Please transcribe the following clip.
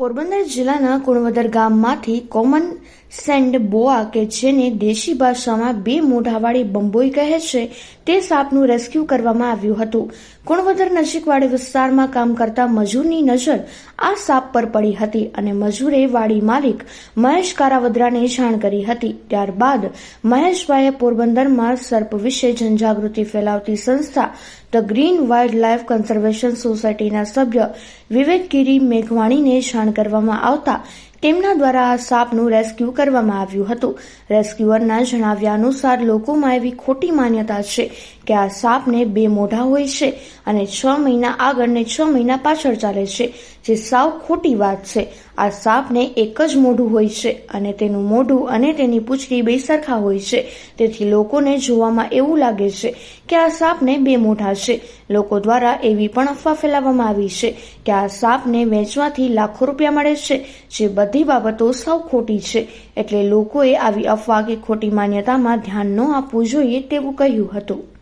પોરબંદર જિલ્લાના કુણવદર ગામમાંથી common send બોઆ કે જેને દેશી ભાષામાં બે મોઢાવાળી બંબોઈ કહે છે, તે સાપનું રેસ્ક્યુ કરવામાં આવ્યું હતું. કુણવદર નજીકવાળી વિસ્તારમાં કામ કરતા મજૂરની નજર આ સાપ પર પડી હતી અને મજૂરે વાડી માલિક મહેશ કારાવદ્રાને જાણ કરી હતી. ત્યારબાદ મહેશભાઈએ પોરબંદરમાં સર્પ વિશે જનજાગૃતિ ફેલાવતી સંસ્થા the green wild life conservation સોસાયટીના સભ્ય વિવેક ગીરી મેઘવાણીને જાણ કરવામાં આવતા તેમના દ્વારા આ સાપનું રેસ્ક્યુ કરવામાં આવ્યું હતું. રેસ્ક્યુઅરના જણાવ્યા અનુસાર લોકોમાં એવી ખોટી માન્યતા છે કે આ સાપને બે મોઢા હોય છે અને છ મહિના આગળ ને છ મહિના પાછળ ચાલે છે. જે સાવ ખોટી વાત છે. આ સાપને એક જ મોઢું હોય છે અને તેનું મોઢું અને તેની પૂંછડી બે સરખા હોય છે. તેથી લોકોને જોવામાં એવું લાગે છે કે આ સાપને બે મોઢા છે. લોકો દ્વારા એવી પણ અફવા ફેલાવવામાં આવી છે કે આ સાપને વેચવાથી લાખો રૂપિયા મળે છે, જે બધી બાબતો સૌ ખોટી છે. એટલે લોકોએ આવી અફવા કે ખોટી માન્યતામાં ધ્યાન ન આપવું જોઈએ તેવું કહ્યું હતું.